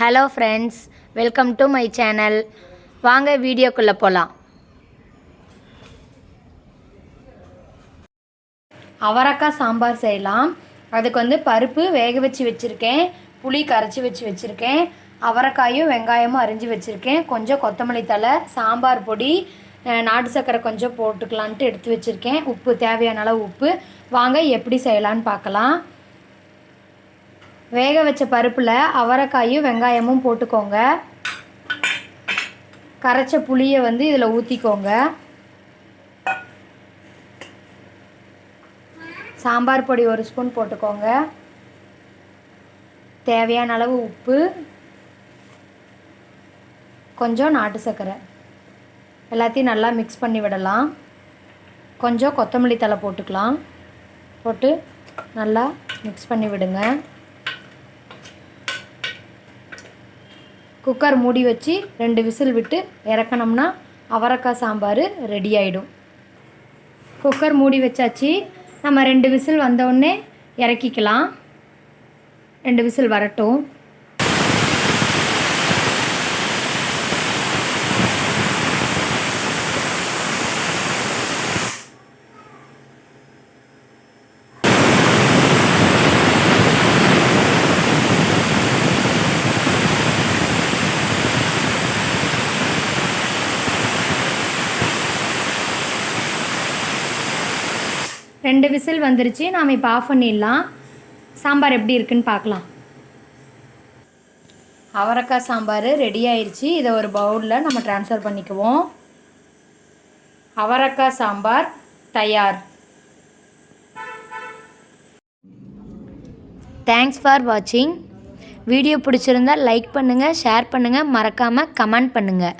Hello friends welcome to my channel வாங்க வீடியோக்குள்ளே போகலாம் அவரக்காய் சாம்பார் செய்யலாம். அதுக்கு வந்து பருப்பு வேக வச்சு வச்சுருக்கேன். புளி கரைச்சி வச்சு வச்சுருக்கேன். அவரைக்காயும் வெங்காயமும் அரிஞ்சு வச்சுருக்கேன். கொஞ்சம் கொத்தமல்லி தழை சாம்பார் பொடி நாட்டு சர்க்கரை கொஞ்சம் போட்டுக்கலான்ட்டு எடுத்து வச்சுருக்கேன். உப்பு தேவையான அளவு உப்பு. வாங்க எப்படி செய்யலான்னு பார்க்கலாம். வேக வச்ச பருப்பில் அவரைக்காயும் வெங்காயமும் போட்டுக்கோங்க. கரைச்ச புளியை வந்து இதில் ஊற்றிக்கோங்க சாம்பார் பொடி ஒரு ஸ்பூன் போட்டுக்கோங்க. தேவையான அளவு உப்பு. கொஞ்சம் நாட்டு சர்க்கரை. எல்லாத்தையும் நல்லா மிக்ஸ் பண்ணி விடலாம். கொஞ்சம் கொத்தமல்லி தழை போட்டுக்கலாம். போட்டு நல்லா மிக்ஸ் பண்ணி விடுங்க. குக்கர் மூடி வச்சு ரெண்டு விசில் விட்டு இறக்கணும்னா அவரைக்காய் சாம்பார் ரெடி ஆகிடும் குக்கர் மூடி வச்சாச்சு. நம்ம ரெண்டு விசில் வந்தோடனே இறக்கிக்கலாம். ரெண்டு விசில் வரட்டும். ரெண்டு விசில் வந்துருச்சு. நாம் இப்போ ஆஃப் பண்ணிடலாம். சாம்பார் எப்படி இருக்குன்னு பார்க்கலாம். அவரைக்காய் சாம்பார் ரெடி ஆயிடுச்சு இதை ஒரு பவுலில் நம்ம ட்ரான்ஸ்ஃபர் பண்ணிக்குவோம். அவரக்காய் சாம்பார் தயார். தேங்க்ஸ் ஃபார் வாட்சிங் வீடியோ பிடிச்சிருந்தா லைக் பண்ணுங்கள் ஷேர் பண்ணுங்கள் மறக்காமல் கமெண்ட் பண்ணுங்கள்